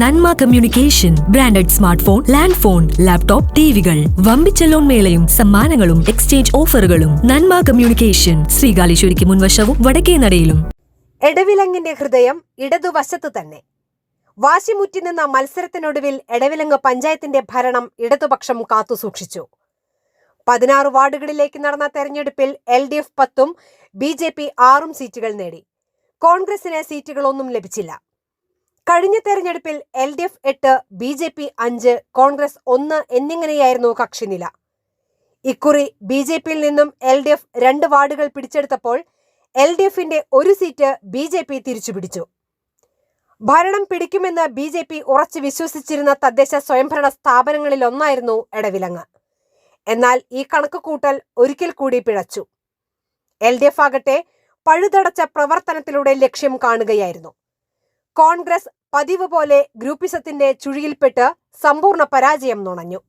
Nanma communication branded smart phone land phone laptop ടിവികൾ. വമ്പിച്ച loan മേളയും സമ്മാനങ്ങളും exchange ഓഫറുകളും. നന്മ കമ്മ്യൂണിക്കേഷൻ ശ്രീകാലേശ്വരിക്ക് മുൻവശവും വടക്കേ നടയിലും. എടവിലങ്ങിന്റെ ഹൃദയം ഇടതുവശത്തു തന്നെ. വാശിമുറ്റി നിന്ന മത്സരത്തിനൊടുവിൽ എടവിലങ്ങ് പഞ്ചായത്തിന്റെ ഭരണം ഇടതുപക്ഷം കാത്തുസൂക്ഷിച്ചു പതിനാറ് വാർഡുകളിലേക്ക് നടന്ന തെരഞ്ഞെടുപ്പിൽ എൽ ഡി എഫ് പത്തും ബി ജെ പി ആറും സീറ്റുകൾ നേടി. കോൺഗ്രസിന് സീറ്റുകളൊന്നും ലഭിച്ചില്ല. കഴിഞ്ഞ തെരഞ്ഞെടുപ്പിൽ എൽ ഡി എഫ് എട്ട് ബി ജെ പി അഞ്ച് കോൺഗ്രസ് ഒന്ന് എന്നിങ്ങനെയായിരുന്നു കക്ഷിനില ഇക്കുറി ബി ജെ പിയിൽ നിന്നും എൽ ഡി എഫ് രണ്ട് വാർഡുകൾ പിടിച്ചെടുത്തപ്പോൾ എൽ ഡി എഫിന്റെ ഒരു സീറ്റ് ബി ജെ പി തിരിച്ചുപിടിച്ചു. ഭരണം പിടിക്കുമെന്ന് ബി ജെ പി ഉറച്ചു വിശ്വസിച്ചിരുന്ന തദ്ദേശ സ്വയംഭരണ സ്ഥാപനങ്ങളിലൊന്നായിരുന്നു എടവിലങ്ങ്. എന്നാൽ ഈ കണക്കുകൂട്ടൽ ഒരിക്കൽ കൂടി പിഴച്ചു. എൽ ഡി എഫ് ആകട്ടെ പഴുതടച്ച പ്രവർത്തനത്തിലൂടെ ലക്ഷ്യം കാണുകയായിരുന്നു. കോൺഗ്രസ് പതിവ് പോലെ ഗ്രൂപ്പിസത്തിന്റെ ചുഴിയിൽപ്പെട്ട് സമ്പൂർണ പരാജയം നുണഞ്ഞു.